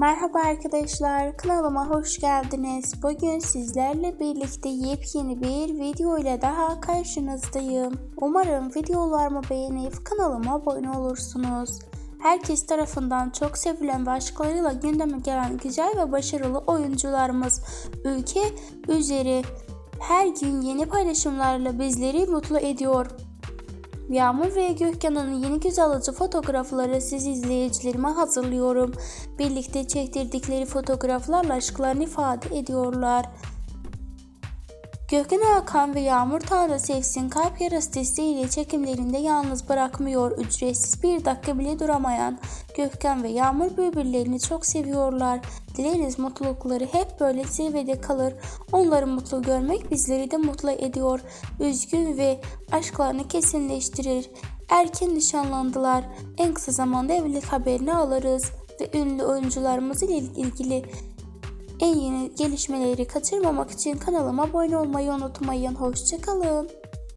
Merhaba arkadaşlar, kanalıma hoş geldiniz. Bugün sizlerle birlikte yepyeni bir video ile daha karşınızdayım. Umarım videolarımı beğenip kanalıma abone olursunuz. Herkes tarafından çok sevilen ve aşklarıyla gündeme gelen güzel ve başarılı oyuncularımız ülke üzeri her gün yeni paylaşımlarla bizleri mutlu ediyor. Yağmur ve Gökhan'ın yeni göz alıcı fotoğrafları siz izleyicilerime hazırlıyorum. Birlikte çektirdikleri fotoğraflarla aşklarını ifade ediyorlar. Gökhan Hakan ve Yağmur Tanrı Sevsin kalp yarası desteğiyle çekimlerinde yalnız bırakmıyor. Ücretsiz bir dakika bile duramayan Gökhan ve Yağmur birbirlerini çok seviyorlar. Dileriz mutlulukları hep böyle zirvede kalır. Onları mutlu görmek bizleri de mutlu ediyor. Üzgün ve aşklarını kesinleştirir. Erken nişanlandılar. En kısa zamanda evlilik haberini alırız. Ve ünlü oyuncularımız ile ilgili en yeni gelişmeleri kaçırmamak için kanalıma abone olmayı unutmayın. Hoşçakalın.